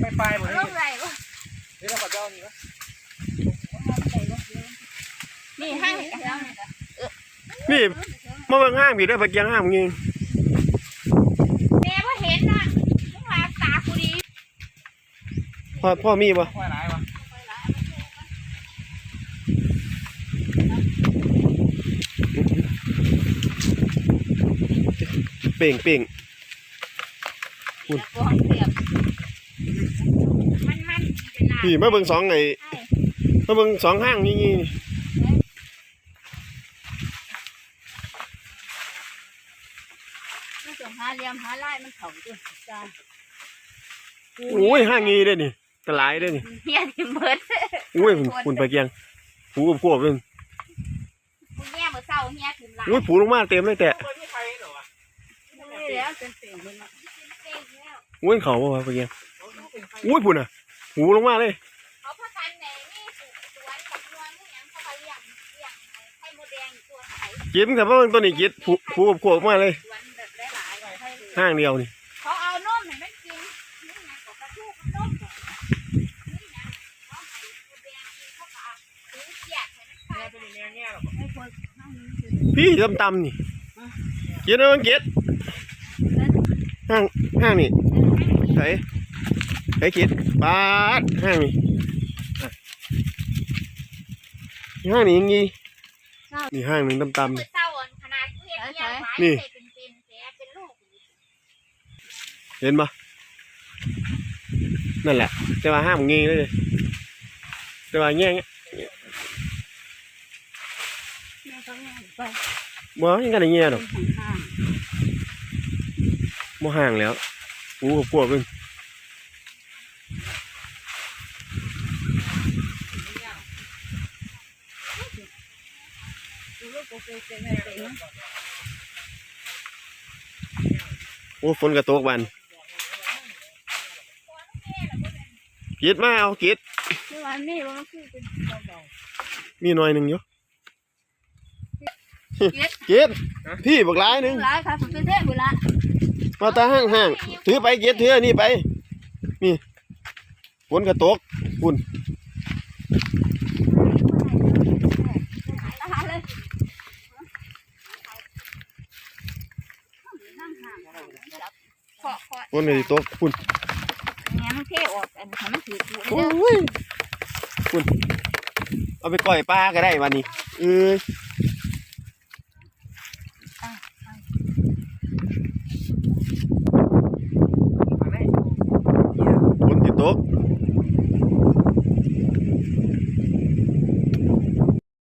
ไปปลายหมดลเลยงไรวะเดี๋ยวเราขอเจ้านี่นะนี่ให้แล้วนี่มาเบิ่งห้างพี่ได้อไปเกียงห้างมึงเองแม่ว่าเห็นน่ะมึงว่าตากูดีพ่อพ่อมีบ่ค่อยร้ายวะเป่งเป่งแต่กูห้องเสียบมันมันเป็นลาย พี่มาเบิ่งสองไอ้มาเบิ่งสองห้างนี่นี่มันต้องหาเหลี่ยมหาลายมันเขาด้วยจ้าโอ้ยห้างงี้เด้อนี่กระหลายเด้อนี่เฮียที่เบิดโอ้ยคุณคุณไปเกียงผูกับพวกนึงกูเฮียเมื่อเช้าเฮียถึงหลายโอ้ยผูลงมาเต็มเลยแต่ไม่มีใครเหรอวะนี่แล้วเป็นเสียงมันมาเก่งแล้วโอ้ยเขาบ่วะไปเกียงโอ้ยพุ่นอะ ผูลงมาเลยเขาพัฒนไหนนี่ปลูกสวนกับนวลนี่ยังเขาไปเลี้ยงเลี้ยงไข่มดแดงตัวไข่กินแต่ว่าเบิ่งตัวนี้กินผูผูกับพวกมาเลยสวนแบบหลายๆให้เลยห้างเดียวนี่เขาเอานมให้มันกินนี่ไงก็กระทู้นมนี่ไงเขาให้มดแดงกินเขาก็เอาถือเกียดให้มันไปไม่เป็นแง่แง่หรอกให้คนนั่งนี่คือพี่ตำตำๆนี่กินเอามันกินห้างห้างนี่ไส ไสกินปาดห้างนี่อะห้างนี่ยังงี้นี่ห้างหนึ่งตำๆเมื่นี่อเช้าอันขนาดเฮียเฮียไว้นี่ เป็นเป็นแผลเป็นลูกเห็นปะนั่นแหละ แต่ว่าห้ามงี้เลยแต่ว่าแง่งแม่เขาแม่ไปบ่ยังกันได้แง่ดอกห่างบ่ห่างแล้วกูกับพวกนึงๆดูลูกกูเป็นเป็นเป็น โอ้ฝนกระตกบันกิดมาเอากิดคือวันนี้มันคือเป็นเบามีหน่อยหนึ่งอยู่ๆเย็ดกิดพี่บักหลายหนึ่งร้ายค่ะผมเป็นเทพบุระมาตาห้างห้างถือไปกิดถืออันนี้ไปนี่ฝนกระตกฝุ่น ตาเลย ขอขอฝนกระตกฝุ่นแง่มันเท่ออกอันนี้มันถือถือโอ้ยฝุ่นเอาไปก่อยปลาก็ได้วันนี้เออฝนติดตก